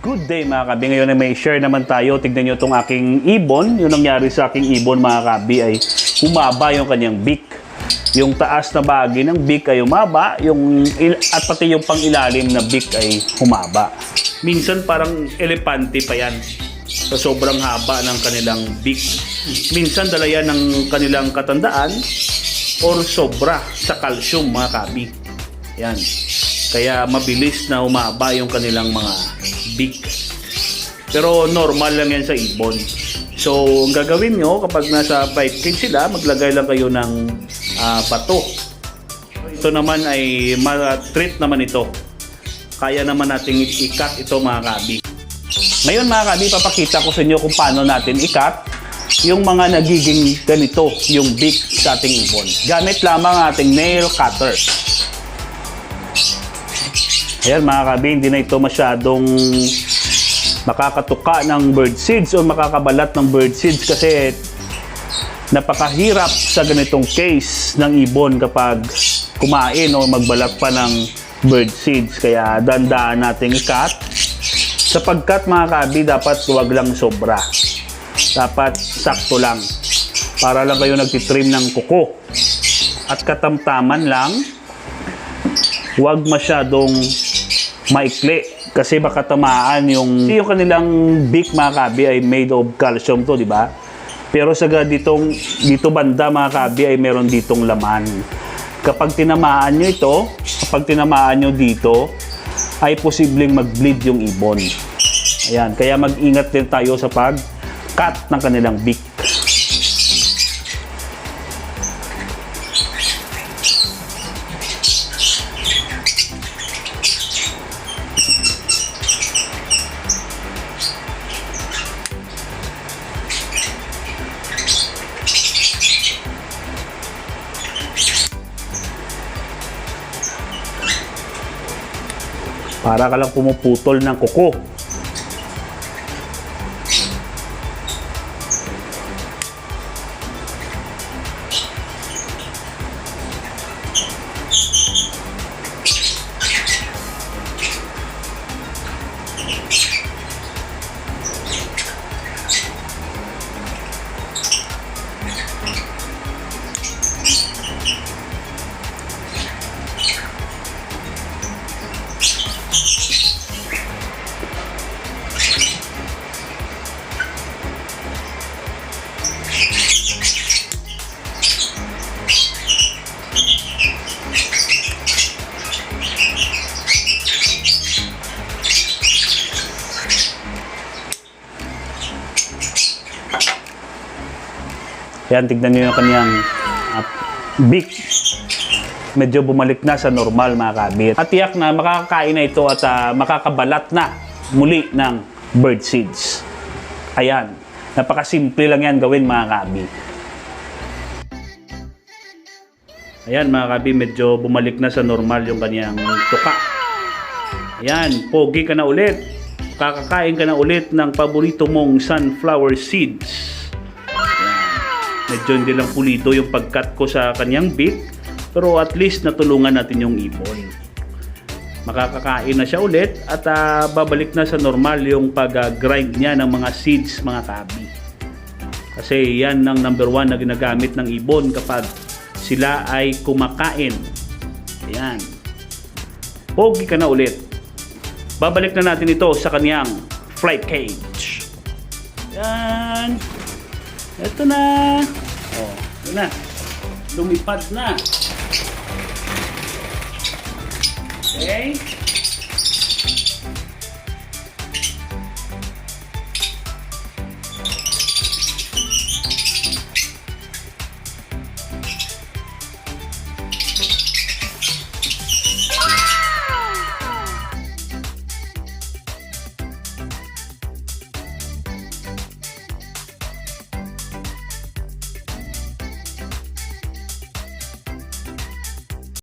Good day mga kabi. Ngayon ay may share naman tayo. Tignan nyo itong aking ibon. Yung nangyari sa aking ibon mga kabi ay humaba yung kanyang beak. Yung taas na bahagi ng beak ay humaba. Yung, at pati yung pangilalim na beak ay humaba. Minsan parang elepante pa yan sa sobrang haba ng kanilang beak. Minsan dala yan ng kanilang katandaan or sobra sa calcium mga kabi. Yan. Kaya mabilis na humaba yung kanilang mga beak. Pero normal lang yan sa ibon. So, ang gagawin nyo kapag nasa bite cage sila, maglagay lang kayo ng ah, bato. Ito naman ay ma-treat naman ito. Kaya naman nating i-cut ito mga kabi. Ngayon mga kabi, papakita ko sa inyo kung paano natin i-cut yung mga nagiging ganito, yung beak sa ating ibon. Gamit lamang ang ating nail cutter. Ayan mga kabi, hindi na ito masyadong makakatuka ng bird seeds o makakabalat ng bird seeds kasi napakahirap sa ganitong case ng ibon kapag kumain o magbalat pa ng bird seeds. Kaya dandaan natin i-cut. Sapagkat mga kabi, dapat huwag lang sobra. Dapat sakto lang. Para lang kayo nagtitrim ng kuko. At katamtaman lang, huwag masyadong maikli kasi baka tamaan yung yung kanilang beak mga kabi ay made of calcium to, di ba? Pero sa ditong dito banda mga kabi ay meron ditong laman. Kapag tinamaan nyo ito, kapag tinamaan nyo dito, ay posibleng mag-bleed yung ibon. Ayan, kaya mag-ingat din tayo sa pag-cut ng kanilang beak. Para ka lang pumuputol ng kuko. Yan, tignan nyo yung kanyang uh, beak. Medyo bumalik na sa normal mga kabit. At tiyak na makakakain na ito at ah, makakabalat na muli ng bird seeds. Ayan. Napakasimple lang yan gawin mga kabi. Ayan mga kabi, medyo bumalik na sa normal yung kanyang tuka. Ayan, pogi ka na ulit. Kakakain ka na ulit ng paborito mong sunflower seeds. Medyo hindi lang pulido yung pagkat ko sa kanyang beak, pero at least natulungan natin yung ibon. Makakakain na siya ulit at ah, babalik na sa normal yung pag-grind niya ng mga seeds, mga kabi. Kasi yan ang number one na ginagamit ng ibon kapag sila ay kumakain. Ayan. Pogi ka na ulit. Babalik na natin ito sa kanyang flight cage. Yan. Ito na. Na. Lumipad na. Okay?